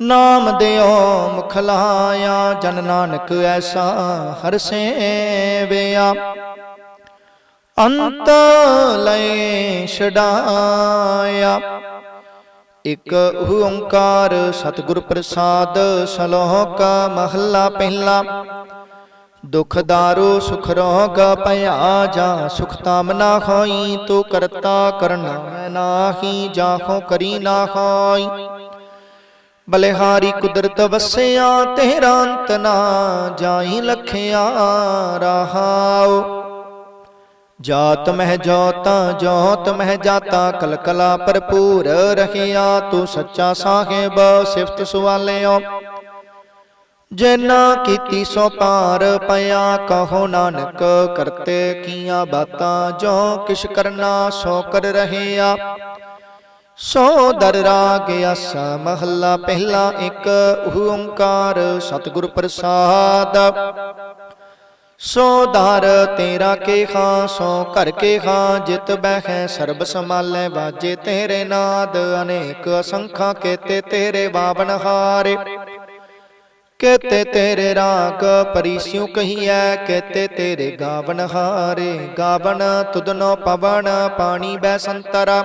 ਨਾਮ ਦਿਓ ਮੁਖ ਲਾਇਆ, ਜਨ ਨਾਨਕ ਐਸਾ ਹਰ ਸੇਵਿਆ। ਅੰਤ ਲੈ ਛਡਾਇਆ। ਇਕ ਓੰਕਾਰ ਸਤਿਗੁਰ ਪ੍ਰਸਾਦ ਸਲੋਕ ਮਹੱਲਾ ਪਹਿਲਾ। ਦੁਖ ਦਾਰੋ ਸੁਖ ਰੋਗ ਭਇਆ ਜਾ, ਸੁਖ ਤਾਮ ਨਾ ਹੋਈ, ਤੂੰ ਕਰਤਾ ਕਰਨਾ ਮੈਂ ਨਾਹੀ, ਜਾਹੋ ਕਰੀ ਨਾ ਹੋਈ। ਬਲਿਹਾਰੀ ਕੁਦਰਤ ਵਸਿਆ ਤੇਰਾ ਅੰਤ ਨਾ ਜਾਈ ਲਖਿਆ ਰਹਾਉ। ਜਾਤ ਮਹਿ ਜੋਤਾ, ਜੋਤ ਮਹਿ ਜਾਤਾ, ਕਲਕਲਾ ਭਰਪੂਰ ਰਹਿਆ, ਤੂੰ ਸੱਚਾ ਸਾਹਿਬ ਸਿਫਤ ਸੁਆਲਿਓ। ਜਿਨਾ ਕੀਤੀ ਸੋ ਪਾਰ ਪਿਆ, ਕਹੋ ਨਾਨਕ ਕਰਤੇ ਕੀਆਂ ਬਾਤਾਂ, ਜੋ ਕਿਛ ਕਰਨਾ ਸੋ ਕਰ ਰਹਿਆ। ਸੋ ਦਰ ਰਾਗ ਆਸਾ ਮਹੱਲਾ ਪਹਿਲਾ ਇੱਕ ਓੰਕਾਰ ਸਤਿਗੁਰ ਪ੍ਰਸਾਦ। ਸੋ ਧਾਰ ਤੇਰਾ ਕੇ ਖਾਂ, ਸੋ ਘਰ ਕੇ ਖਾਂ, ਜਿਤ ਬਹਿ ਸਰਬ ਸਮਾਲੇ ਵਾਜੇ ਤੇਰੇ ਨਾਦ, ਅਨੇਕ ਅਸੰਖਾਂ ਕੇਤੇ ਤੇਰੇ ਬਾਵਨ ਹਾਰੇ। ਕੇਤੇ ਤੇਰੇ ਰਾਗ ਪਰਿਸਿਉ ਕਹੀਐ, ਕੇਤੇ ਤੇਰੇ ਗਾਵਨ ਹਾਰੇ। ਗਾਵਨ ਤੁਧਨੋ ਪਵਨ ਪਾਣੀ ਬੈ ਸੰਤਰਾ।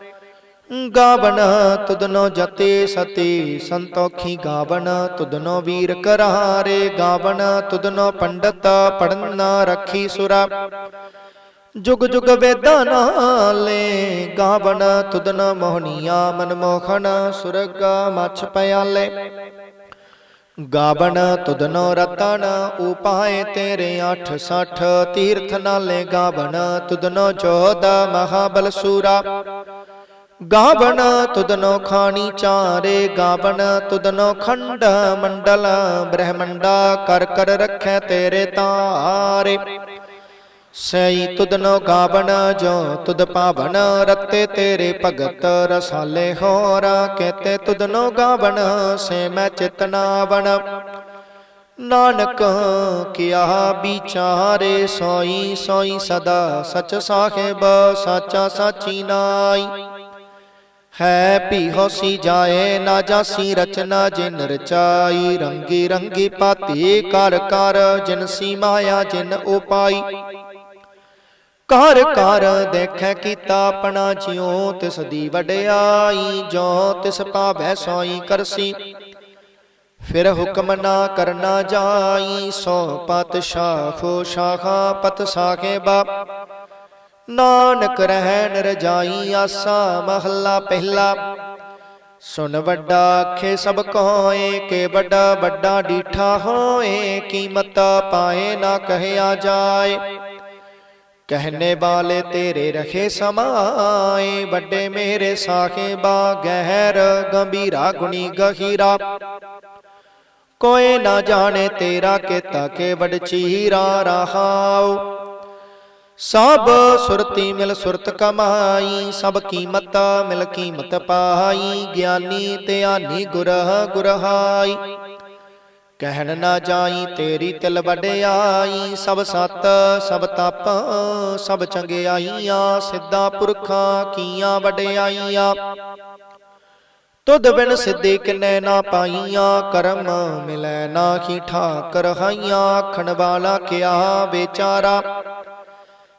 ਗਾਵਣ ਤੁਧਨੋ ਜਤੇ ਸਤੀ, ਸੰਤੋਖੀ ਗਾਵਣ ਤੁਦਨੋ ਵੀਰ ਕਰਾਰੇ ਗਾਵਣ ਤੁਧਨੋ ਪੰਡਤ ਪੜਨ ਰੱਖੀ ਸੁਰਾ। ਜੁਗ ਜੁਗ ਵੇਦਾਂ ਨਾਲੇ ਗਾਵਣ ਤੁਦਨ ਮੋਹਨੀਆ ਮਨਮੋਹਨ ਸੁਰਗ ਮਛ ਪਿਆਲੇ। ਗਾਵਣ ਤੁਦਨੋ ਰਤਨ, ਉਪਾਏ ਤੇਰੇ 860 ਤੀਰਥ ਨਾਲੇ ਗਾਵਣ ਤੁਧਨੋ ਜੋਧ ਮਹਾਬਲ ਸੂਰਾ। ਗਾਵਣ ਤੁਧਨੋ ਖਾਣੀ ਚਾਰੇ ਗਾਵਣ ਤੁਧਨੋ ਖੰਡ ਮੰਡਲ ਬ੍ਰਹਮੰਡਾ ਕਰ ਕਰ ਰੱਖੈ ਤੇਰੇ ਤਾਰੇ। ਸਈ ਤੁਧਨੋ ਗਾਵਣ ਜੋ ਤੁਦ ਪਾਵਨ ਰਤੇ ਤੇਰੇ ਭਗਤ ਰਸਾਲੇ ਹੋਰਾ। ਕਹਤੇ ਤੁਧਨੋ ਗਾਵਣ ਸੇ ਮੈਂ ਚਿਤਨਾਵਣ ਨਾਨਕ ਕਿਆ ਵਿਚਾਰੇ ਸੋਈ ਸੋਈ ਸਦਾ ਸਚ ਸਾਹਿਬ ਸਾਚਾ ਸਾਚੀ ਨਾਈ। ਹੈ ਭੀ ਹੋਸੀ ਜਾਏ ਨਾ ਜਾਸੀ ਰਚਨਾ, ਜਿਨ ਰਚਾਈ ਰੰਗੀ ਰੰਗੀ ਪਾਤੀ ਕਰ ਕਰ ਜਿਨ ਸੀ ਮਾਇਆ ਜਿਨ ਉਪਾਈ। ਕਰ ਕਰ ਦੇਖੈ ਕੀਤਾ ਆਪਣਾ ਜਿਉ, ਤਿਸ ਦੀ ਵਡਿਆਈ ਜੋ ਤਿਸ ਪਾਵੈ ਸੋਈ ਕਰਸੀ। ਫਿਰ ਹੁਕਮ ਨਾ ਕਰਨਾ ਜਾਈ, ਸੋ ਪਤ ਸ਼ਾਖੋ ਸ਼ਾਖਾ ਪਤ ਸਾਖੇ ਬਾ ਨਾਨਕ ਰਹਿਣ ਰਜਾਈ ਆਸਾ, ਮਹੱਲਾ ਪਹਿਲਾ। ਸੁਨ ਵੱਡਾ ਆਖੇ, ਸਭ ਕੋਏ ਕੇ ਵੱਡਾ ਵੱਡਾ ਡੀਠਾ ਹੋਏ ਕੀਮਤ ਪਾਏ ਨਾ ਕਹਿਆ ਜਾਏ। ਕਹਿਨੇ ਵਾਲੇ ਤੇਰੇ ਰਖੇ ਸਮਾਏ, ਵੱਡੇ ਮੇਰੇ ਸਾਖੇਬਾ ਗਹਿਰ, ਗੰਭੀਰਾ ਗੁਣੀ ਗਹੀਰਾ। ਕੋਈ ਨਾ ਜਾਣੇ ਤੇਰਾ ਕੀਤਾ ਕੇ ਵਡ ਚੀਰਾ ਰਹਾਉ। ਸਭ ਸੁਰਤੀ ਮਿਲ ਸੁਰਤ ਕਮਾਈ, ਸਭ ਕੀਮਤ ਮਿਲ ਕੀਮਤ ਪਾਈ, ਗਿਆਨੀ ਤੇ ਆਨੀ ਗੁਰਹ ਗੁਰਹਾਈ। ਕਹਿਣ ਨਾ ਜਾਈ, ਤੇਰੀ ਤਿਲ ਵਡਿਆਈ, ਸਭ ਸਤ, ਸਭ ਤਪ, ਸਭ ਚੰਗਿਆਈਆਂ, ਸਿੱਧਾ ਪੁਰਖਾਂ ਕੀਆਂ ਵਡਿਆਈਆਂ। ਤੁਧ ਬਿਨ ਸਿੱਧੇ ਕਿਨੈ ਨਾ ਪਾਈਆਂ, ਕਰਮ ਮਿਲੈ ਨਾਹੀ ਠਾਕਰ ਹਾਈਆਂ, ਆਖਣ ਵਾਲਾ ਕਿਆ ਵਿਚਾਰਾ।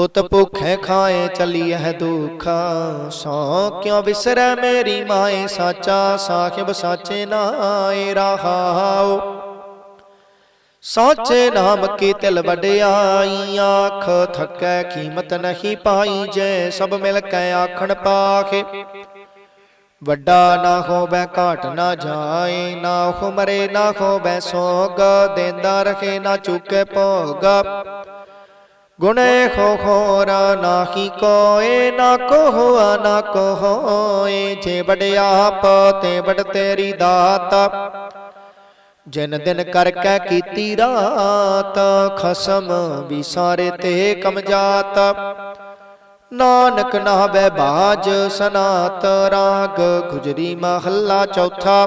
ਉਤ ਭੁਖੇ ਖਾਏ ਚਲੀਐ ਦੁਖਾ। ਸੋ ਕਿਉ ਵਿਸਰੈ ਮੇਰੀ ਮਾਏ? ਸਾਚਾ ਸਾਹਿਬ ਸਾਚੇ ਨਾਏ ਰਹਾਉ। ਸਾਚੇ ਨਾਮ ਕੀ ਤਿਲ ਵਡਿਆਈ ਆਖ ਥਕੈ ਕੀਮਤ ਨਹੀਂ ਪਾਈ ਜੈ ਸਭ ਮਿਲ ਕੇ ਆਖਣ ਪਾਖੇ। ਵੱਡਾ ਨਾ ਹੋਵੇ ਘਾਟ ਨਾ ਜਾਏ, ਨਾ ਹੋ ਮਰੇ ਨਾ ਹੋਵੇ ਸੋਗ। ਦੇਂਦਾ ਰਖੇ ਨਾ ਚੁਕੇ ਭੋਗ। ਗੁਣੇ ਖੋ ਖੋਰਾ ਨਾਹੀ ਕੋਏ, ਨਾ ਕੋ ਨਾ ਕੋ ਜੇ ਵਡਿਆਪ ਤੇ ਵਡ ਤੇਰੀ ਦਾਤ। ਜਿਨ ਦਿਨ ਕਰ ਕੈ ਕੀਤੀ ਰਾਤ, ਖਸਮ ਵੀ ਸਾਰੇ ਤੇ ਕਮਜ਼ਾਤ ਨਾਨਕ ਨਾ ਬੈ ਬਾਜ ਸਨਾਤ, ਰਾਗ ਗੁਜਰੀ ਮਹੱਲਾ ਚੌਥਾ।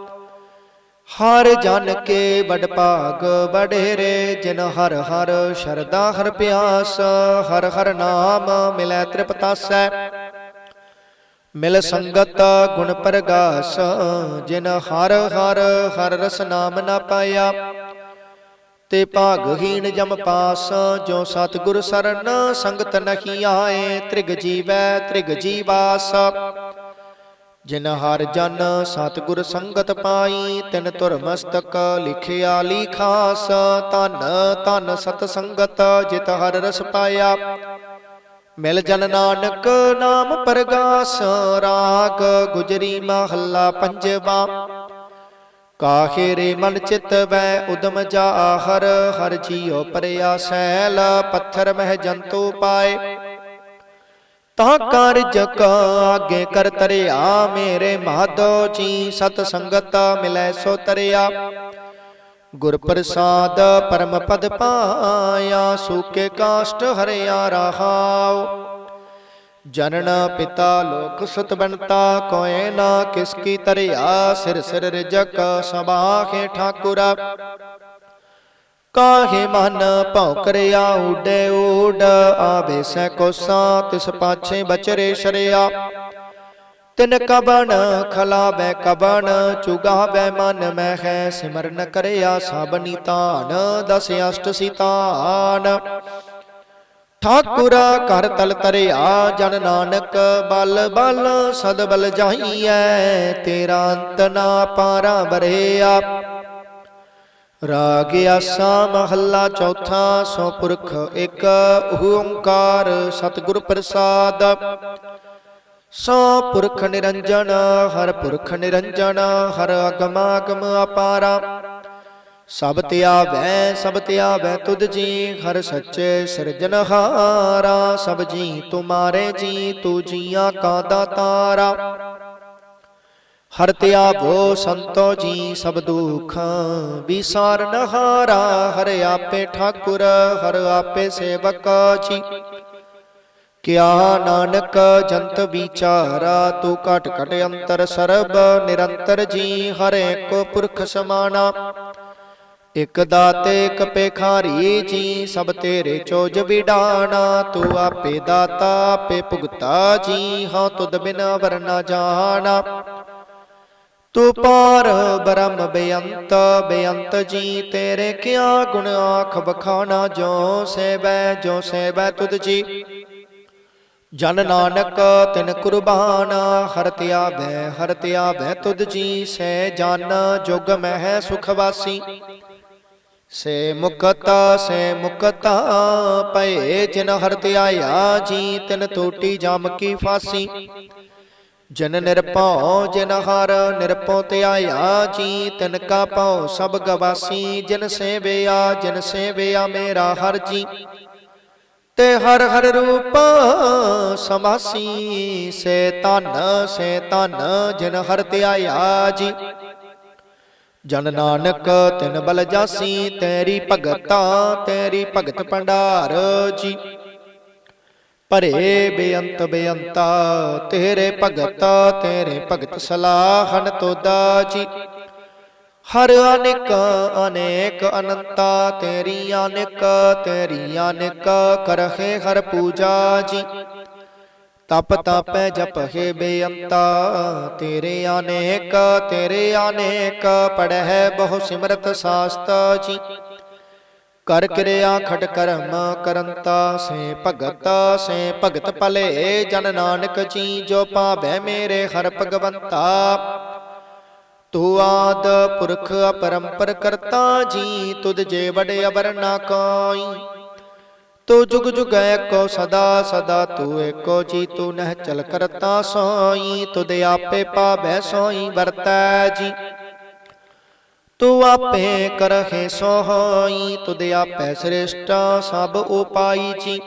ਹਰ ਜਨ ਕੇ ਵਡ ਭਾਗ ਵਡੇਰੇ, ਜਿਨ ਹਰ ਹਰ ਸ਼ਰਦਾ ਹਰ ਪਿਆਸ, ਹਰ ਹਰ ਨਾਮ ਮਿਲੈ ਤ੍ਰਿਪਤਾਸੈ। ਮਿਲ ਸੰਗਤ ਗੁਣ ਪ੍ਰਗਾਸ, ਜਿਨ ਹਰ ਹਰ ਹਰ ਰਸ ਨਾਮ ਨਾ ਪਾਇਆ। ਤੇ ਭਾਗਹੀਣ ਜਮ ਪਾਸ, ਜੋ ਸਤਿਗੁਰ ਸਰਨ ਸੰਗਤ ਨਹੀ ਆਏ, ਤ੍ਰਿਗ ਜੀਵੈ ਤ੍ਰਿਗ ਜੀਵਾਸ। ਜਿਨ ਹਰ ਜਨ ਸਤਿਗੁਰ ਸੰਗਤ ਪਾਈ, ਤਿਨ ਤੁਰ ਮਸਤਕ ਲਿਖਿਆ ਲਿਖਾਸ, ਧਨ ਧਨ ਸਤ ਸੰਗਤ ਜਿਤ ਹਰ ਰਸ ਪਾਇਆ। ਮਿਲ ਜਨ ਨਾਨਕ ਨਾਮ ਪ੍ਰਗਾਸ, ਰਾਗ ਗੁਜਰੀ ਮਹੱਲਾ ਪੰਜਵਾ। ਕਾਹੇ ਰੇ ਮਨ ਚਿਤ ਵੈ ਉਦਮ ਜਾ ਹਰ ਹਰ ਜੀਉ ਪਰਿਆ ਸੈਲ, ਪੱਥਰ ਮਹਿ ਜੰਤੂ ਪਾਏ। ਤਾਂ ਕਾਰਜ ਕਾ ਆਗੇ ਕਰ ਤਰਿਆ, ਮੇਰੇ ਮਾਧੋ ਜੀ ਸਤ ਸੰਗਤ ਮਿਲੈ ਸੋ ਤਰਿਆ। ਗੁਰ ਪ੍ਰਸਾਦ ਪਰਮ ਪਦ ਪਾਇਆ, ਸੂਕੇ ਕਾਸ਼ਟ ਹਰਿਆ ਰਹਾਉ। ਜਨਨ ਪਿਤਾ ਲੋਕ ਸੁਤ ਬਣਤਾ ਕੋਏ ਨਾ ਕਿਸ ਕੀ ਤਰਿਆ, ਸਿਰ ਸਿਰ ਰਿਜਕ ਸਬਾਖੇ ਠਾਕੁਰਾ। ਕਾਹੇ ਮਨ ਭਉ ਉਡੇ ਊਡ ਆਵੇ ਸੈ ਕੋਸਾ ਤਿਸ ਪਾਛੇ ਬਚਰੇ ਸ਼ਰਿਆ। ਤਿਨ ਕਬਣ ਖਲਾਵੇ ਕਬਣ, ਚੁਗਾਵੇ ਮਨ ਮਹਿ ਹੈ ਸਿਮਰਨ ਕਰਿਆ ਸਭ ਨਿਤਾਨ ਦਸ ਅਸ਼ਟ ਸਿਤਾਨ। ਠਾਕੁਰ ਘਰ ਤਲ ਤਰਿਆ, ਜਨ ਨਾਨਕ ਬਲ ਬਲ, ਸਦ ਬਲ ਜਾਈਐ, ਤੇਰਾ ਅੰਤ ਨਾ ਪਾਰਾ ਬਰਿਆ ਰਾਗ ਆਸਾ ਮਹੱਲਾ ਚੌਥਾ ਸੋ ਪੁਰਖ ਇੱਕ ਓੰਕਾਰ ਸਤਿਗੁਰ ਪ੍ਰਸਾਦ। ਸੋ ਪੁਰਖ ਨਿਰੰਜਨ, ਹਰ ਪੁਰਖ ਨਿਰੰਜਨ, ਹਰ ਅਗਮ ਅਗਮ ਅਪਾਰਾ। ਸਭ ਧਿਆਵੈ ਸਭ ਧਿਆਵੈ ਤੁਧ ਜੀ, ਹਰ ਸੱਚੇ ਸਿਰਜਨਹਾਰਾ ਸਭ ਜੀ ਤੁਮਾਰੇ ਜੀ, ਤੂ ਜੀਆਂ ਕਾ ਦਾਤਾਰਾ ਹਰ ਧਿਆਵੋ ਸੰਤੋ ਜੀ ਸਭ ਦੁਖ ਵਿਸਾਰਨ ਨਹਾਰਾ, ਹਰ ਆਪੇ ਠਾਕੁਰ, ਹਰ ਆਪੇ ਸੇਵਕ ਜੀ। ਕਿਆ ਨਾਨਕ ਜੰਤ ਵਿਚਾਰਾ, ਤੂੰ ਘਟ ਘਟ ਅੰਤਰ ਸਰਬ, ਨਿਰੰਤਰ ਜੀ ਹਰ ਇੱਕ ਪੁਰਖ ਸਮਾਨਾ ਇਕ ਦਾਤੇ, ਇਕ ਪੇਖਾਰੀ ਜੀ, ਸਭ ਤੇਰੇ ਚੋਜ ਵਿਡਾਣਾ। ਤੂੰ ਆਪੇ ਦਾਤਾ, ਆਪੇ ਭੁਗਤਾ ਜੀ, ਹਾਂ ਤੁਧ ਬਿਨ ਵਰਨਾ ਜਾਣਾ। ਤੂੰ ਪਾਰ ਬ੍ਰਹਮ ਬੇਅੰਤ ਬੇਅੰਤ ਜੀ, ਤੇਰੇ ਕਿਆ ਗੁਣ ਆਖ ਬਖਾਣਾ ਜੋ ਸੇਵੈ ਜੋ ਸੇਵੈ ਤੁਧ ਜੀ। ਜਨ ਨਾਨਕ ਤਿਨ ਕੁਰਬਾਨ, ਹਰ ਧਿਆਵੈ ਹਰ ਧਿਆਵੈ ਤੁਧ ਜੀ ਸਹਿ ਜਨ ਜੁਗ ਮਹਿ ਸੁਖ ਵਾਸੀ। ਸੇ ਮੁਕਤ ਸੇ ਮੁਕਤ ਪਏ ਜਿਨ ਹਰ ਧਿਆਇਆ ਜੀ ਤਿਨ ਟੂਟੀ ਜਮ ਕੀ ਫਾਸੀ। ਜਨ ਨਿਰਭਉ ਜਿਨ ਹਰ ਨਿਰਭਉ ਧਿਆਇਆ, ਜੀ ਤਿਨ ਕਾ ਭਉ ਸਭ ਗਵਾਸੀ, ਜਿਨ ਸੇਵਿਆ ਜਿਨ ਸੇਵਿਆ ਮੇਰਾ ਹਰ ਜੀ। ਤੇ ਹਰ ਹਰ ਰੂਪ ਸਮਾਸੀ, ਸੇ ਤਨ ਸੇ ਤਨ ਜਿਨ ਹਰ ਧਿਆਇਆ, ਜੀ। ਜਨ ਨਾਨਕ ਤਿਨ ਬਲ ਜਾਸੀ, ਤੇਰੀ ਭਗਤਾ, ਤੇਰੀ ਭਗਤ ਭੰਡਾਰ, ਜੀ। ਭਰੇ ਬੇਅੰਤ ਬੇਅੰਤਾ, ਤੇਰੇ ਭਗਤ ਤੇਰੇ ਭਗਤ ਸਲਾਹਨ ਤੋਦਾ ਜੀ ਹਰ ਅਨੇਕ ਅਨੇਕ ਅਨੰਤਾ, ਤੇਰੀ ਅਨੇਕ ਤੇਰੀ ਅਨੇਕ ਕਰਹਿ ਹਰ ਪੂਜਾ ਜੀ ਤਪ ਤਾਪੈ ਹੈ ਬੇਅੰਤਾ, ਤੇਰੇ ਅਨੇਕ ਤੇਰੇ ਅਨੇਕ ਪੜਹਿ ਬਹੁ ਸਿਮਰਤ ਸ਼ਾਸਤਾ ਜੀ। ਕਰ ਕਿਰਿਆ ਖਟ ਕਰਮ ਕਰੰਤਾ, ਸੇ ਭਗਤ ਸੇ ਭਗਤ ਭਲੇ, ਜਨ ਨਾਨਕ ਜੀ ਜੋ ਪਾਵੈ ਮੇਰੇ ਹਰ ਭਗਵੰਤਾ। ਤੂੰ ਆਦ ਪੁਰਖ ਅਪਰੰਪਰ ਕਰਤਾ, ਜੀ ਤੁਧ ਜੇ ਵਡੇ ਅਵਰ ਨਾ ਕੋਈ। ਤੂੰ ਜੁਗ ਜੁਗ ਏਕੋ ਸਦਾ ਸਦਾ ਤੂੰ ਏਕੋ, ਜੀ ਤੂੰ ਨਹਿ ਚਲ ਕਰਤਾ ਸੋਈ। ਤੁਧ ਆਪੇ ਪਾਵੈ ਸੋਈ ਵਰਤੈ ਜੀ। ਤੂੰ ਆਪੇ ਕਰਹਿ ਸੋਈ ਤੁਧ ਆਪੇ ਸ੍ਰਿਸ਼ਟ ਸਭ ਉਪਾਈ ਜੀ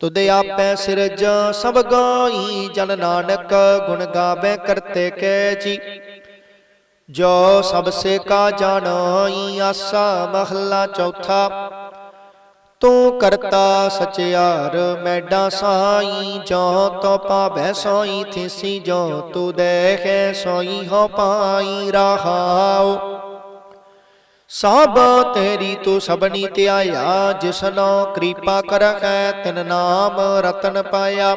ਤੁਧ ਆਪੇ ਸਿਰਜ ਸਭ ਗਾਈ, ਜਨ ਨਾਨਕ ਗੁਣ ਗਾਵੇ ਕਰਤੇ ਕੈ ਜੀ ਜੋ ਸਭ ਸੇ ਕਾ ਜਾਣਾਈ, ਆਸਾ ਮਹਲਾ ਚੌਥਾ। ਤੂੰ ਕਰਤਾ ਸਚਿਆਰ, ਮੈਡਾ ਸਾਈ, ਜੋ ਤੋ ਪਾਵੈ ਸੋਈ, ਥਿਸੀ ਜੋ ਤੂੰ ਦੇਖੈ ਸੋਈ ਹੋ ਪਾਈ ਰਹਾਉ। ਸਭ ਤੇਰੀ ਤੂੰ ਸਭਨੀ ਧਿਆਇਆ ਜਿਸਨੋ ਕਿਰਪਾ ਕਰਖੈ ਤਿਨ ਨਾਮ ਰਤਨ ਪਾਇਆ।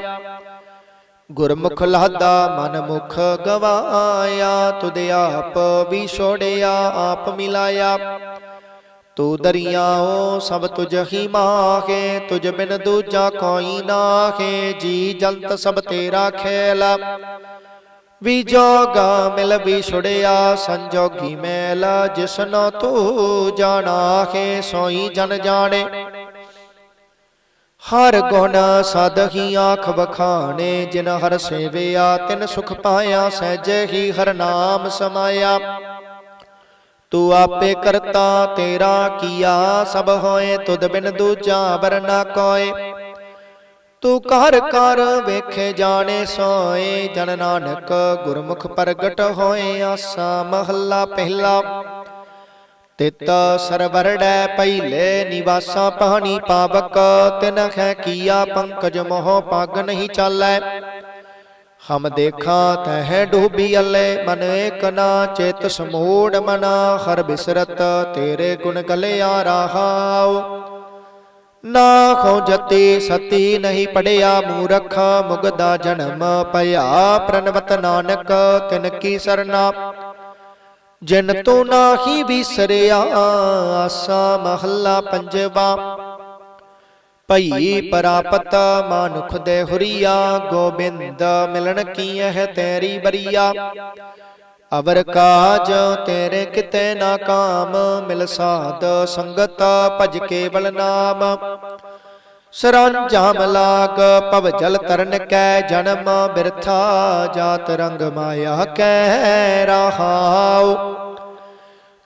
ਗੁਰਮੁਖ ਲਾਦਾ ਮਨ ਮੁਖ ਗਵਾਇਆ, ਤੁਧ ਆਪ ਵੀ ਛੋੜਿਆ, ਆਪ ਮਿਲਾਇਆ। ਤੂੰ ਦਰਿਆਓ ਸਭ ਤੁਝ ਹੀ ਮਾਹੇ ਤੁਝ ਬਿਨ ਦੂਜਾ ਕੋਈ ਨਾਹੇ ਜੀ ਜੰਤ ਸਭ ਤੇਰਾ ਖੇਲਾ। ਵੀ ਜੋਗਾ ਮਿਲ, ਵੀ ਛੁੜਿਆ ਸੰਜੋਗੀ ਮੈਲ ਜਿਸਨੋ ਤੂੰ ਜਾਣਾਹੇ ਸੋਈ ਜਨ ਜਾਣੇ। ਹਰ ਗੁਣ ਸਦਹੀ ਆਖ ਵਖਾਣੇ, ਜਿਨ ਹਰ ਸੇਵਿਆ, ਤਿਨ ਸੁਖ ਪਾਇਆ, ਸਹਿਜ ਹੀ ਹਰ ਨਾਮ ਸਮਾਇਆ। ਤੂੰ ਆਪੇ ਕਰਤਾ, ਤੇਰਾ ਕੀਆ ਸਭ ਹੋਏ, ਤੁਧ ਬਿਨ ਦੂਜਾ ਵਰਨਾ ਕੋਏ। ਤੂੰ ਕਰ ਕਰ ਵੇਖੇ ਜਾਣੇ ਸੋਏ, ਜਨ ਨਾਨਕ ਗੁਰਮੁਖ ਪ੍ਰਗਟ ਹੋਏ, ਆਸਾ ਮਹੱਲਾ ਪਹਿਲਾ। ਤਿਤ ਸਰਵਰੜੈ ਪਹਿਲੇ, ਨਿਵਾਸਾ ਪਹਾਣੀ ਪਾਵਕ, ਤਿਨ ਹੈ ਕੀਆ ਪੰਕਜ ਮੋਹ ਪਗ ਨਹੀਂ ਚਾਲੈ। ਹਮ ਦੇਖਾਂ ਤਹਿ ਡੂਬੀ ਅੱਲੇ, ਮਨ ਏਕ ਨਾ, ਚਿਤ ਸਮੂੜ ਮਨਾ, ਹਰ ਬਿਸਰਤ ਤੇਰੇ ਗੁਣ ਗਲਿਆ ਰਹਾਉ। ਨਾ ਖੋ ਜਤੀ ਸਤੀ ਨਹੀਂ ਪੜਿਆ, ਮੂਰਖ ਮੁਗਦਾ ਜਨਮ ਭਇਆ ਪ੍ਰਨਵਤ ਨਾਨਕ ਤਿਨ ਕੀ ਸਰਨਾ। ਜਿਨ ਤੂੰ ਨਾਹੀ ਵਿਸਰਿਆ, ਆਸਾ ਮਹੱਲਾ ਪੰਜਵਾ। ਭਈ ਪ੍ਰਾਪਤ ਮਾਨੁਖ ਦੇ ਹੁਰੀਆ ਗੋਬਿੰਦ ਮਿਲਣ ਕੀ ਹੈ ਤੇਰੀ ਬਰੀਆ। ਅਵਰ ਕਾਜ ਤੇਰੇ ਕਿਤੇ ਨਾ ਕਾਮ ਮਿਲ ਸਾਧ ਸੰਗਤ ਭਜ ਕੇਵਲ ਨਾਮ। ਸਰੰਜਾਮ ਲਾਗ ਪਵ ਜਲ ਤਰਨ ਕੈ ਜਨਮ ਬਿਰਥਾ ਜਾਤ ਰੰਗ ਮਾਇਆ ਕੈ ਰਹਾਉ।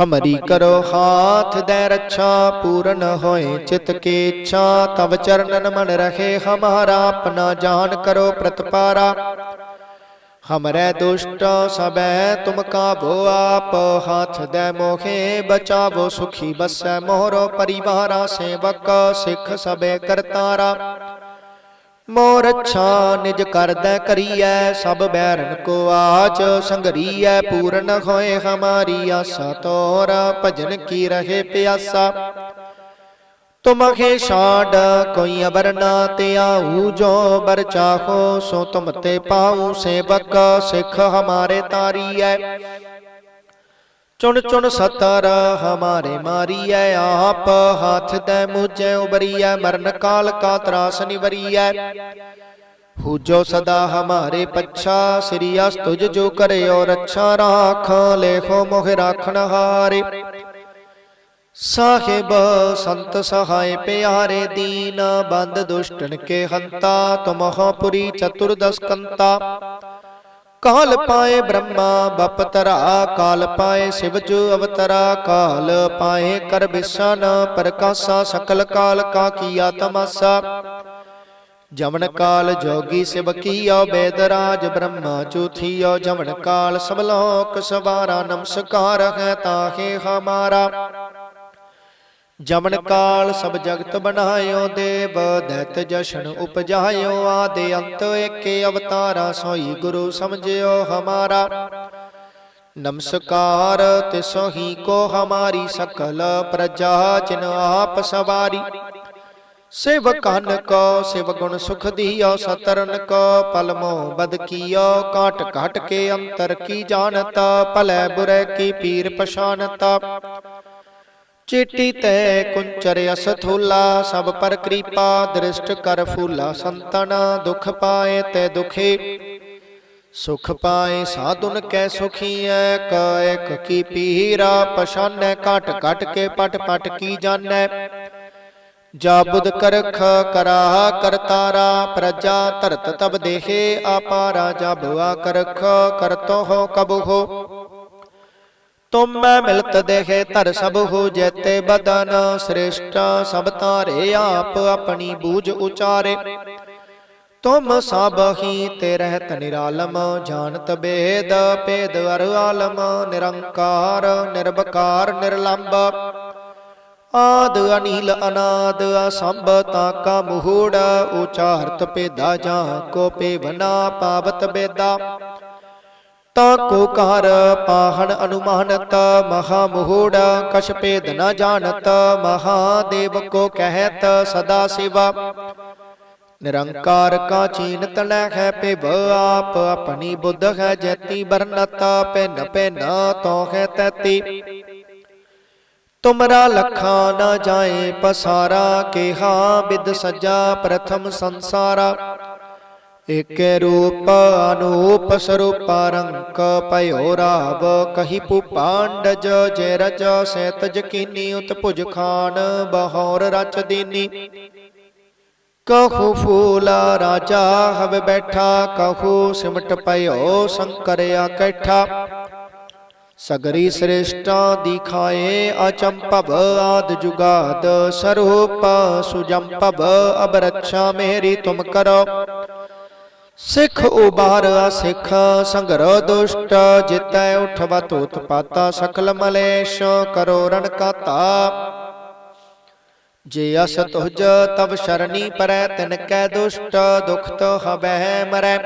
ਹਮਰੀ ਕਰੋ ਹਾਥ ਦੇ ਰੱਛਾ ਪੂਰਨ ਹੋਏ ਚਿਤ ਕੀ ਇੱਛਾ ਤਬ ਚਰਨਨ ਮਨ ਰਹੇ ਹਮਾਰਾ ਆਪਣਾ ਜਾਨ ਕਰੋ ਪ੍ਰਤਪਾਰਾ। ਹਮਰੇ ਦੁਸ਼ਟ ਸਬੈ ਤੁਮ ਕਾਬੋ ਆਪ ਹਾਥ ਦੇ ਮੋਖੇ ਬਚਾਵੋ ਸੁਖੀ ਬਸੈ ਮੋਹਰੋ ਪਰਿਵਾਰਾ ਸੇਵਕ ਸਿੱਖ ਸਬੇ ਕਰਤਾਰਾ। ਮੋਰ ਅੱਛਾ ਨਿਜ ਕਰਦਾ ਕਰੀਐ, ਸਭ ਬੈਰਨ ਕੋ ਆਚ ਸੰਗਰੀਐ, ਪੂਰਨ ਹੋਏ ਹਮਾਰੀ ਆਸਾ, ਤੋਰ ਭਜਨ ਕੀ ਰਹੇ ਪਿਆਸਾ। ਤੁਮਖੇ ਛਾੜ ਕੋਈ ਅਬਰ ਨਾ ਤੇ ਆਊ, ਜੋ ਬਰ ਚਾਹੋ ਸੋ ਤੁਮ ਤੇ ਪਾਉ ਸੇਵਕ, ਸਿੱਖ ਹਮਾਰੇ ਤਾਰੀਐ। ਚੁਣ ਚੁਣ ਸਤਰ ਹਮਾਰੇ ਮਾਰੀਐ, ਆਪ ਹੱਥ ਦੇ ਮੂਝੇ ਉਬਰੀਐ, ਮਰਨ ਕਾਲ ਕਾ ਤਰਾਸ ਨਿਵਰੀਐ। ਹੂਜੋ ਸਦਾ ਹਮਾਰੇ ਪੱਛਾ, ਸ੍ਰੀ ਅਸਤੁਜ ਜੋ ਕਰਿਓ ਰੱਛਾ ਰਾਖ, ਲੇਖੋ ਮੋਹ ਰਾਖਣ ਹਾਰੇ। ਸਾਹਿਬ ਸੰਤ ਸਹਾਇ ਪਿਆਰੇ ਦੀਨ, ਬੰਦ ਦੁਸ਼ਟਨ ਕੇ ਹੰਤਾ ਤੁਮਹੁ ਪੁਰੀ ਚਤੁਰਦਸ ਕੰਤਾ। ਕਾਲ ਪਾਏ ਬ੍ਰਹਮਾ ਬਪਤਰਾ ਕਾਲ ਪਾਏ ਸਿਵ ਜੁ ਅਵਤਰਾ, ਕਾਲ ਪਾਏ ਕਰ ਬਿਸਨ, ਪ੍ਰਕਾਸ਼ਾ, ਸਕਲ ਕਾਲ ਕਾ ਕੀਆ ਤਮਸਾ। ਜਮਨ ਕਾਲ ਜੋਗੀ ਸਿਵ ਕੀਓ ਬੇਦਰਾਜ ਬ੍ਰਹਮਾ ਚੂਥੀਓ ਜਮਨ ਕਾਲ ਸਭ ਲੋਕ ਸਵਾਰਾ, ਨਮਸਕਾਰ ਹੈ ਤਾਹੇ ਹਮਾਰਾ। ਜਮਨ ਕਾਲ ਸਭ ਜਗਤ ਬਣਾਇਓ ਦੇਵ ਦੈਤ ਜਸ਼ਨ ਉਪਜਾਇਓ ਆਦੇ ਅੰਤ ਏਕੇ ਅਵਤਾਰਾ ਸੋਈ ਗੁਰੂ ਸਮਝਿਓ ਹਮਾਰਾ। ਨਮਸਕਾਰ ਤਿਸੋ ਹੀ ਕੋ ਹਮਾਰੀ ਸਕਲ ਪ੍ਰਜਾ ਜਿਨ ਆਪ ਸਵਾਰੀ। ਸਿਵ ਕਨ ਕੋ ਸਿਵ ਗੁਣ ਸੁਖ ਦੀਓ ਸਤਰਨ ਕੋ ਪਲਮੋ ਬਦ ਕੀਓ ਕਾਟ ਕਾਟ ਕੇ ਅੰਤਰ ਕੀ ਜਾਣਤ ਭਲੇ ਬੁਰੇ ਕੀ ਪੀਰ ਪਛਾਨਤਾ ਚੀਟੀ ਤੈ ਕੁੰਚਰ ਅਸ ਸਭ ਪਰ ਕਿਰਪਾ, ਦ੍ਰਿਸ਼ਟ ਕਰ ਫੂਲਾ ਸੰਤਨ, ਦੁਖ ਪਾਏ ਤੈ ਦੁਖੇ। ਸੁਖ ਪਾਏ ਸਾਧੁਨ ਕੈ ਸੁਖੀਐ ਕਾਇਕ ਕੀ ਪੀਰਾ ਪਛਾਨੈ, ਘਟ ਘਟ ਕੇ ਪਟ ਪਟ ਕੀ ਜਾਣੈ। ਜਾ ਬੁਧ ਕਰਖ ਕਰਾ ਕਰਤਾਰਾ ਪ੍ਰਜਾ ਧਰਤ ਤਬ ਦੇਹੇ ਆਪਾਰਾ ਜਬ ਆ ਕਰਖ ਕਰਤੋ ਹੋ ਕਬੁ ਹੋ ਤੁਮ ਮੈਂ ਮਿਲਤ ਦੇਖੇ ਧਰ ਸਭ ਹੋ ਜੈਤੇ ਬਦਨ, ਸ੍ਰੇਸ਼ਟ ਸਭ ਤਾਰੇ ਆਪ ਆਪਣੀ ਬੂਝ ਉਚਾਰੇ। ਤੁਮ ਸਭ ਹੀ ਤੇ ਰਹਿਤ ਨਿਰਾਲਮ, ਜਾਣਤ ਬੇਦ, ਭੇਦ ਅਰ ਆਲਮ, ਨਿਰੰਕਾਰ ਨਿਰਭਕਾਰ ਨਿਰਲੰਭ ਆਦ ਅਨੀਲ ਅਨਾਦ, ਅਸੰਭ ਤਾਕਾ ਮੂੜ, ਉਚਾਰਤ ਭੇਦਾ ਜਾਂ ਕੋ ਪੇਵਨਾ ਪਾਵਤ ਬੇਦਾ। ਤਾ ਕੋ ਕਰ ਪਾਹਣ ਅਨੁਮਾਨਤ ਮਹਾ ਮੋਹੜ ਕਛ ਭੇਦ ਨ ਜਾਣਤ, ਮਹਾਦੇਵ ਕੋ ਕਹਿਤ ਸਦਾ ਸਿਵਾ। ਨਿਰੰਕਾਰ ਕਾ ਚੀਨਤ ਨ ਹੈ ਪਿਵ, ਆਪ ਆਪਣੀ ਬੁੱਧ ਹੈ ਜੈਤੀ ਬਰਨਤ ਪਿਨ ਪਿਨ ਤੋ ਹੈ ਤੈਤੀ। ਤੁਮਰਾ ਲਖਾ ਨਾ ਜਾਏ ਪਸਾਰਾ, ਕੇਹਾ ਬਿਦ ਸਜਾ ਪ੍ਰਥਮ ਸੰਸਾਰਾ। ਏਕੇ ਰੂਪ ਅਨੂਪ ਸਰੂਪ ਰੰਕ ਭਇਓ ਰਾਵ ਕਹੀ ਪੁਪਾਂਡਜ ਜੇ ਰਜ ਸੇਤ ਜਕੀਨੀ, ਉਤ ਭੁਜ ਖਾਨ ਬਹੌਰ ਰਚ ਦੀਨੀ। ਕਹੂ ਫੂਲਾ ਰਾਜਾ, ਹਵ ਬੈਠਾ, ਕਹੂ ਸਿਮਟ ਭਇਓ ਸ਼ੰਕਰ ਇਕੱਠਾ ਸਗਰੀ ਸ੍ਰੇਸ਼ਟਾਂ ਦਿਖਾਏ ਅਚੰਪਵ ਆਦ ਜੁਗਾਦ, ਸਰੂਪ ਸੁਜੰਪਵ ਅਬ ਮੇਰੀ ਤੁਮ ਕਰੋ। ਸਿੱਖ ਉਬਾਰ, ਸਿੱਖ ਸੰਗਰੋ ਦੁਸ਼ਟ, ਜਿਤੈ ਉਠਵਾ ਤੋਤ ਪਾਤਾ ਸਕਲ ਮਲੇਸ਼, ਕਰੋ ਰਣ ਕਾਤਾ। ਜੇ ਅਸ ਤੁਜ ਤਵ ਸ਼ਰਣੀ ਪਰੈ, ਤਿਨ ਕੈ ਦੁਸ਼ਟ, ਦੁਖ ਤੋ ਹਬਹਿ ਮਰੈ।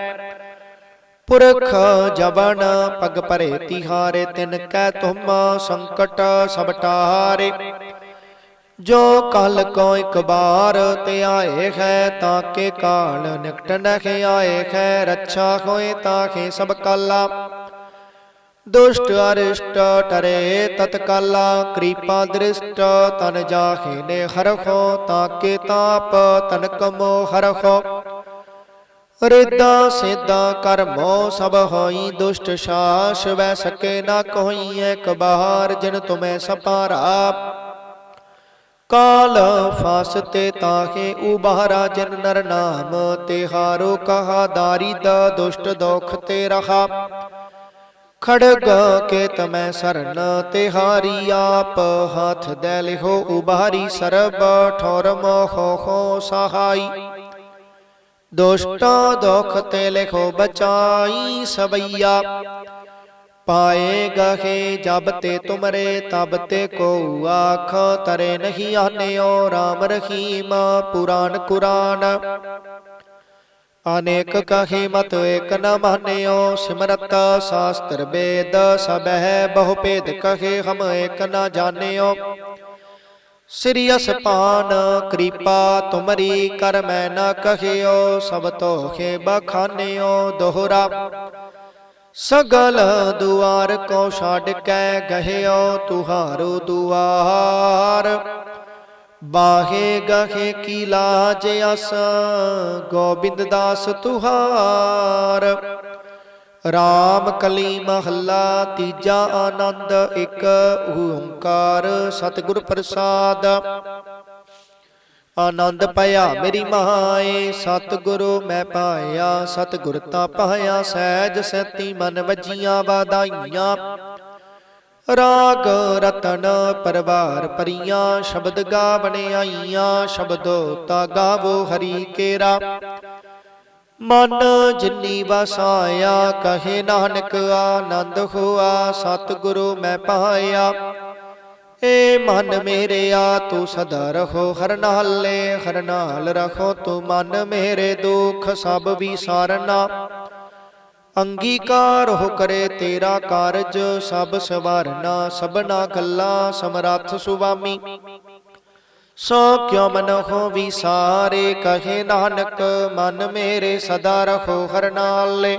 ਪੁਰਖ ਜਵਨ, ਪਗ ਭਰੇ ਤਿਹਾਰੇ, ਤਿਨ ਕੈ ਤੁਮ ਸੰਕਟ ਸਭ ਟਾਰੇ। ਜੋ ਕਲ ਕੋ ਇਕ ਤੇ ਆਏ ਹੈ ਤਾਂ ਕੇ ਕਾਲ ਨਿਕਟ ਨਹਿ ਆਏ ਹੈ, ਰੱਛਾ ਹੋਏ ਤਾਹੇ ਸਭ ਕਾਲਾ। ਦੁਸ਼ਟ ਅਰਿਸ਼ਟ ਟਰੇ ਤਤਕਾਲਾ ਕਿਰਪਾ ਦ੍ਰਿਸ਼ਟ ਤਨ ਜਾਹੇ ਨੇ ਹਰਖੋ ਤਾਕੇ ਤਾਪ ਤਨ ਕਮੋ ਹਰਖੋ ਰਿਦਾ ਸਿਦਾ ਕਰਮੋ ਸਭ ਹੋਈ ਦੁਸ਼ਟ ਸ਼ਾਸ ਵੈ ਸਕੇ ਨਾ ਕੋਈ ਏਕ ਕਬਾਰ ਜਿਨ ਤੁਮੈ ਸਪਾਰਾ। ਕਾਲ ਫਾਸਤੇ ਤਾਹੇ ਉਬਾਰਾ ਜਿਨ ਨਰ ਨਾਮ ਤਿਹਾਰੋ ਕਹਾ ਦਾਰੀਦ ਦੁਸ਼ਟ ਦੋਖ ਤੇ ਰਹਾ। ਖੜਗ ਕੇ ਤਮੈ ਸਰਨ ਤਿਹਾਰੀ ਆਪ ਹੱਥ ਦੇ ਲਿਹੋ ਉਬਾਰੀ ਸਰਬ ਠੌਰ ਮੋਹ ਹੋ ਸਹਾਈ। ਦੁਸ਼ਟਾਂ ਦੁਖ ਤੇ ਲਿਖੋ ਬਚਾਈ ਸਬਈਆ ਪਾਏ ਗਹੇ, ਜਬ ਤੇ ਤੁਮਰੇ, ਤਬ ਤੇ ਕੋ ਆਖ, ਤਰੇ ਨਹੀਂ ਆਨਿਓ RAM ਰਹੀਮ, ਪੁਰਾਨ ਕੁਰਾਨ। ਅਨੇਕ ਕਹੀ ਮਤ ਏਕ ਨ ਮਾਨਿਓ, ਸਿਮਰਤ ਸ਼ਾਸਤਰ ਵੇਦ ਸਬਹਿ ਬਹੁ ਭੇਦ ਕਹੇ, ਹਮ ਏਕ ਨ ਜਾਣਿਓ। ਸ੍ਰੀ ਅਸਪਾਨ, ਕਿਰਪਾ ਤੁਮਰੀ ਕਰ ਮੈਂ ਨ ਕਹਿਓ, ਸਭ ਤੋਖੇ ਬਖਾਨਿਓ, ਦੋਹਰਾ। ਸਗਲ ਦੁਆਰ ਕੋ ਛੱਡ ਕੇ ਗਹਿਓ ਤੁਹਾਰੋ ਦੁਆਰ। ਬਾਹੇ ਗਹੇ ਕੀ ਲਾਜ ਅਸ, ਗੋਬਿੰਦ ਦਾਸ ਤੁਹਾਰ। ਰਾਮ ਕਲੀ ਮਹੱਲਾ ਤੀਜਾ ਆਨੰਦ, ਇੱਕ ਓੰਕਾਰ ਸਤਿਗੁਰ ਪ੍ਰਸਾਦ। ਆਨੰਦ ਪਾਇਆ। ਮੇਰੀ ਮਾਏ ਸਤਿਗੁਰੂ ਮੈਂ ਪਾਇਆ। ਸਤਿਗੁਰ ਤਾਂ ਪਾਇਆ। ਸਹਿਜ ਸਤੀ ਮਨ ਵਜੀਆਂ ਵਾਦਾਈਆਂ ਰਾਗ ਰਤਨ ਪਰਵਾਰ ਪਰੀਆਂ ਸ਼ਬਦ ਗਾਵਣ ਆਈਆਂ। ਸ਼ਬਦੋ ਤਾ ਗਾਵੋ ਹਰੀ ਕੇਰਾ। ਮਨ ਜਿਨੀ ਵਸਾਇਆ ਕਹੇ ਨਾਨਕ ਆਨੰਦ ਹੋਆ। ਸਤਿਗੁਰੂ ਮੈਂ ਪਾਇਆ। ਏ ਮਨ ਮੇਰਿਆ ਤੂੰ ਸਦਾ ਰਹੋ ਹਰ ਨਾਲੇ, ਹਰ ਨਾਲ ਰਹੋ ਤੂੰ ਮਨ ਮੇਰੇ ਦੁੱਖ, ਸਭ ਵਿਸਾਰਨਾ। ਅੰਗੀਕਾਰ ਹੋ ਕਰੇ ਤੇਰਾ ਕਾਰਜ, ਸਭ ਸਵਾਰਨਾ, ਸਭਨਾ ਗੱਲਾਂ ਸਮਰੱਥ ਸੁਆਮੀ। ਸੋ ਕਿਉ ਮਨ ਹੋ ਵਿਸਾਰੇ, ਕਹੇ ਨਾਨਕ, ਮਨ ਮੇਰੇ ਸਦਾ ਰਹੋ ਹਰ ਨਾਲੇ।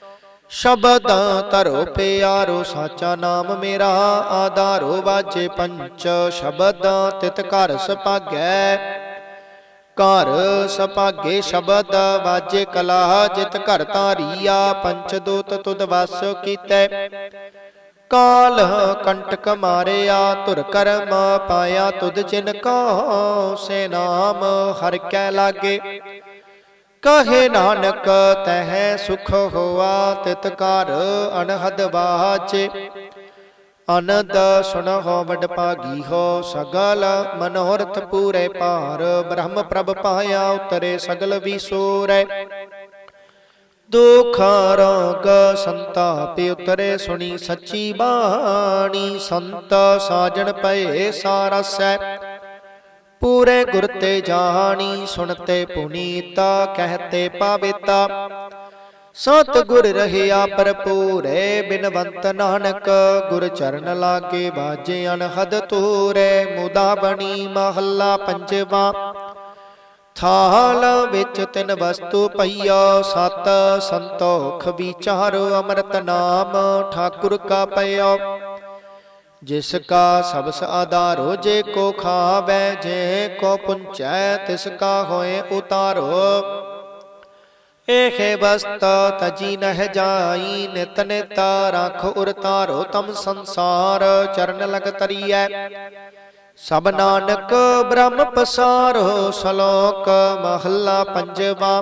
ਸ਼ਬਦ ਧਰੋ ਪਿਆਰੋ, ਸਾਚਾ ਨਾਮ ਮੇਰਾ, ਆਧਾਰੋ ਵਾਜੇ ਪੰਚ, ਸ਼ਬਦ ਤਿਤ ਘਰ ਸੁਭਾਗੈ। ਘਰ ਸੁਭਾਗੇ ਸ਼ਬਦ ਵਾਜੇ ਕਲਾ, ਜਿਤ ਘਰ ਧਾਰੀਆ, ਪੰਚ ਦੂਤ ਤੁਧ ਵਸ ਕੀਤੈ। ਕਾਲ ਕੰਟਕ ਮਾਰਿਆ, ਧੁਰ ਕਰਮ ਪਾਇਆ ਤੁਧ ਜਿਨ ਕੋ, ਸੇ ਨਾਮ ਹਰ ਕੈ ਲਾਗੇ। ਕਹੇ ਨਾਨਕ, ਤਹਿ ਸੁਖ ਹੋਆ, ਤਿਤ ਘਰ ਅਨਹਦ ਬਾਚੇ ਅਨੰਦ ਸੁਨਹੁ ਵਡ ਭਾਗੀ ਹੋ, ਸਗਲ ਮਨੋਰਥ ਪੂਰੇ ਭਾਰ। ਬ੍ਰਹਮ ਪ੍ਰਭ ਪਾਇਆ ਉਤਰੇ, ਸਗਲ ਵਿਸੂਰੈ ਦੁਖ ਰੋਗ ਸੰਤਾਪ ਉਤਰੇ, ਸੁਣੀ ਸੱਚੀ ਬਾਣੀ। ਸੰਤ ਸਾਜਣ ਪਏ, ਸਾਰਸੈ। ਪੂਰੇ ਗੁਰ ਤੇ ਜਾਣੀ ਸੁਣਤੇ ਪੁਨੀਤਾ ਕਹਤੇ ਪਾਵਿਤਾ। ਸਤ ਗੁਰ ਰਹਿਆ ਭਰਪੂਰੇ, ਬਿਨਵੰਤ ਨਾਨਕ, ਗੁਰ ਚਰਨ ਲਾਗੇ ਬਾਜੇ ਅਨਹਦ ਤੂਰੇ ਮੁਦਾ ਬਣੀ ਮਹੱਲਾ ਪੰਜਵਾ। ਥਾਲ ਵਿੱਚ ਤਿੰਨ ਵਸਤੂ ਪਈਓ ਸਤ ਸੰਤੋਖ ਵਿਚਾਰੋ, ਅੰਮ੍ਰਿਤ ਨਾਮ, ਠਾਕੁਰ ਕਾ ਪਈਓ ਜਿਸ ਕਾ ਸਬਸ ਆਧਾਰੋ, ਜੇ ਕੋ ਖਾਵੇ, ਜੇ ਕੋ ਪੁੰਚੈ, ਤਿਸ ਕਾ ਹੋਏ ਉਤਾਰੋ। ਏਹੇ ਵਸਤ ਤਜੀ ਨਹਿ ਜਾਈ, ਨਿਤ ਨਿਤ ਰਖ ਉਰ ਤਾਰੋ, ਤਮ ਸੰਸਾਰ ਚਰਨ ਲਗ ਤਰੀਐ। ਸਭ ਨਾਨਕ ਬ੍ਰਹਮ ਪਸਾਰੋ, ਸ਼ਲੋਕ ਮਹੱਲਾ ਪੰਜਵਾ।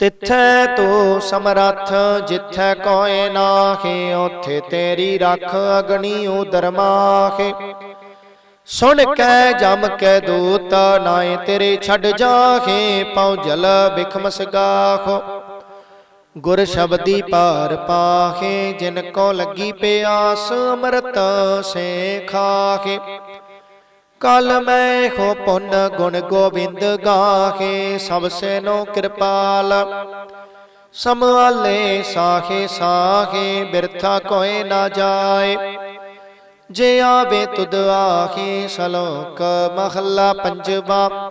ਤਿੱਥੈ ਤੂੰ ਸਮਰੱਥ, ਜਿੱਥੈ ਕੋਇ ਨਾਹੇ, ਉਥੇ ਤੇਰੀ ਰੱਖ ਅਗਣੀ ਉਦਰ ਮਾਹੇ। ਸੁਣ ਕੈ, ਜਮ ਕੈ ਦੂਤ ਨਾਏ ਤੇਰੇ ਛੱਡ ਜਾਹੇ, ਪਉ ਜਲ ਬਿਖਮਸ ਗਾਖੋ ਗੁਰ ਸ਼ਬਦੀ ਪਾਰ ਪਾਹੇ, ਜਿਨ ਕੋ ਲੱਗੀ ਪਿਆਸ, ਅੰਮ੍ਰਿਤ ਸੇ ਖਾਹੇ। ਕਲ ਮੈਂ ਹੋ ਪੁੰਨ ਗੁਣ ਗੋਬਿੰਦ ਗਾਹੇ, ਸਭ ਸੇ ਨੋ ਕਿਰਪਾਲ। ਸਮਾਲੇ ਸਾਹੇ ਸਾਹੇ, ਬਿਰਥਾ ਕੋਏ ਨਾ ਜਾਏ। ਜੇ ਆਵੇ ਤੁਧ ਆਹੇ, ਸ਼ਲੋਕ ਮਹੱਲਾ ਪੰਜਵਾ।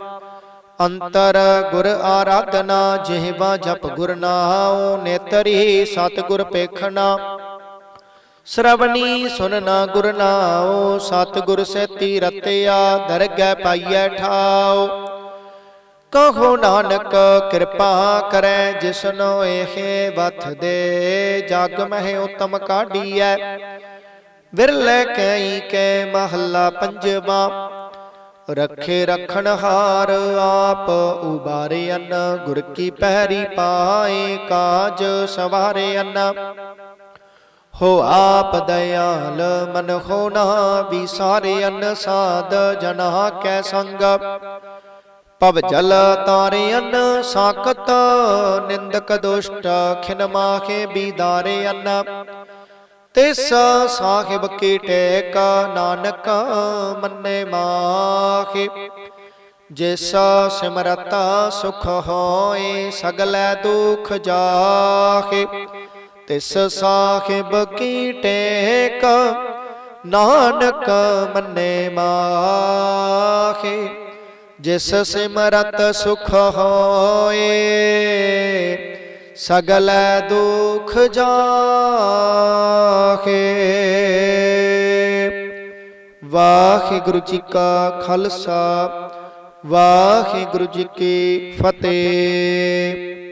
ਅੰਤਰ ਗੁਰ ਆਰਾਧਨਾ, ਜਿਹਵਾ ਜਪ ਗੁਰ ਨਾਉ, ਨੇਤਰੀ ਸਤਿਗੁਰ ਪੇਖਣਾ ਸ਼ਰਵਣੀ ਸੁਨਨਾ ਗੁਰ ਨਾਉ, ਸਤਿਗੁਰ ਸੇਤੀ ਰਤਿਆ, ਦਰਗਹਿ ਪਾਈਐ ਠਾਉ। ਕਹੋ ਨਾਨਕ, ਕਿਰਪਾ ਕਰੈ ਜਿਸਨੋ ਇਹ ਵਥ ਦੇ, ਜਗ ਮਹਿ ਉਤਮ ਕਾਢੀਐ। ਵਿਰਲੇ ਕਈ ਕੈ ਮਹੱਲਾ ਪੰਜਵਾ, ਰੱਖੇ ਰਖਣ ਹਾਰ ਆਪ ਉਬਾਰੇ ਅੰਨ, ਗੁਰ ਕੀ ਪਹਿਰੀ ਪਾਏ ਕਾਜ ਸਵਾਰੇ ਅੰਨ। ਹੋ ਆਪ ਦਇਆਲ ਮਨ ਹੋ ਨਾ ਵਿਸਾਰੇ ਅੰਨ ਸਾਧ ਜਨਾ ਕੈ ਸੰਗ। ਪਵ ਜਲ ਤਾਰੇ ਅੰਨ ਸਾਕਤ ਨਿੰਦਕ ਦੁਸ਼ਟ ਖਿਨ ਮਾਖੇ ਬੀਦਾਰੇ ਅੰਨ। ਤਿਸ ਸਾਹਿਬ ਕੀ ਟੇਕ ਨਾਨਕ ਮੰਨੇ ਮਾਖੇ। ਜਿਸ ਸਿਮਰਤ ਸੁਖ ਹੋਏ ਸਗਲੇ ਦੁਖ ਜਾਖੇ। ਤਿਸ ਸਾਹਿਬ ਕੀ ਟੇਕ ਨਾਨਕ ਮੰਨੇ ਮਾਖੇ ਜਿਸ ਸਿਮਰਤ ਸੁਖ ਹੋਏ ਸਗਲ ਦੁਖ ਜਾਖੇ ਵਾਹਿਗੁਰੂ ਜੀ ਕਾ ਖਾਲਸਾ ਵਾਹਿਗੁਰੂ ਜੀ ਕੀ ਫਤਿਹ